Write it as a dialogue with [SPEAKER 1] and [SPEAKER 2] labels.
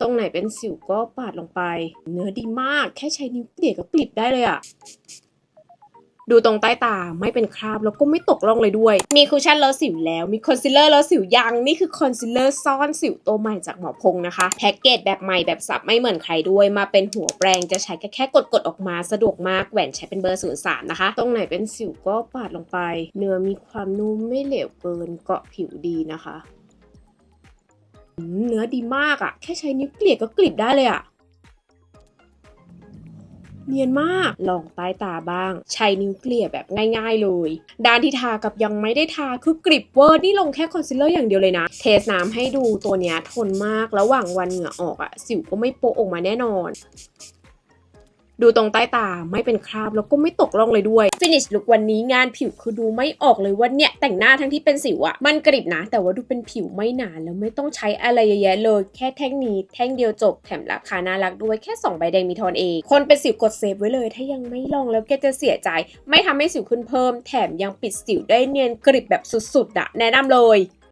[SPEAKER 1] ตรงไหนเป็นสิวก็ปาดลงไป เนื้อดีมากแค่ใช้นิ้วเกลี่ยก็กลิบได้เลยอะดูตรงใต้ตาไม่เป็นคราบแล้วก็ไม่ตกร่องเลยด้วย มีคุชชั่นลดสิวแล้ว มีคอนซีลเลอร์ลดสิวยัง นี่คือคอนซีลเลอร์ซ่อนสิวตัวใหม่จากหมอพงนะคะ แพ็กเกจแบบใหม่แบบสับไม่เหมือนใครด้วย มาเป็นหัวแปรงจะใช้แค่แค่กดกดๆออกมาสะดวกมาก แหวนใช้เป็นเบอร์ 03 นะคะ ตรงไหนเป็นสิวก็ปาดลงไป เนื้อมีความนุ่มไม่เหลวเกินเกาะผิวดีนะคะ เนื้อดีมากอะ่ะแค่ใช้นิ้วเกลี่ยก็กลิบได้เลยอะ่ะเนียนมาก ลองใต้ตาบ้าง ใช้นิ้วเกลี่ยแบบง่ายๆเลย ด้านที่ทากับยังไม่ได้ทาคือกริบเวอร์นี่ลงแค่คอนซีลเลอร์อย่างเดียวเลยนะ เทสน้ำให้ดูตัวเนี้ยทนมาก ระหว่างวันเหงื่อออกอะสิวก็ไม่โปะออกมาแน่นอน ดูตรงใต้ตาไม่เป็นคราบแล้วก็ไม่ตกร่องเลยด้วยฟินิชลุกวันนี้งานผิวคือดูไม่ออกเลยว่าเนี่ยแต่งหน้าทั้งที่เป็นสิวอะมันกริบนะแต่ว่าดูเป็นผิวไม่หนาแล้วไม่ต้องใช้อะไรเยอะแยะเลยแค่แท่งนี้แท่งเดียวจบแถมราคาน่ารักด้วยแค่ 2 ใบแดงมีทอนเองคนเป็นสิวกดเซฟไว้เลย ถ้ายังไม่ลองแล้วแกจะเสียใจ ไม่ทำให้สิวขึ้นเพิ่ม แถมยังปิดสิวได้เนียนกริบแบบสุดๆอะแนะนำเลย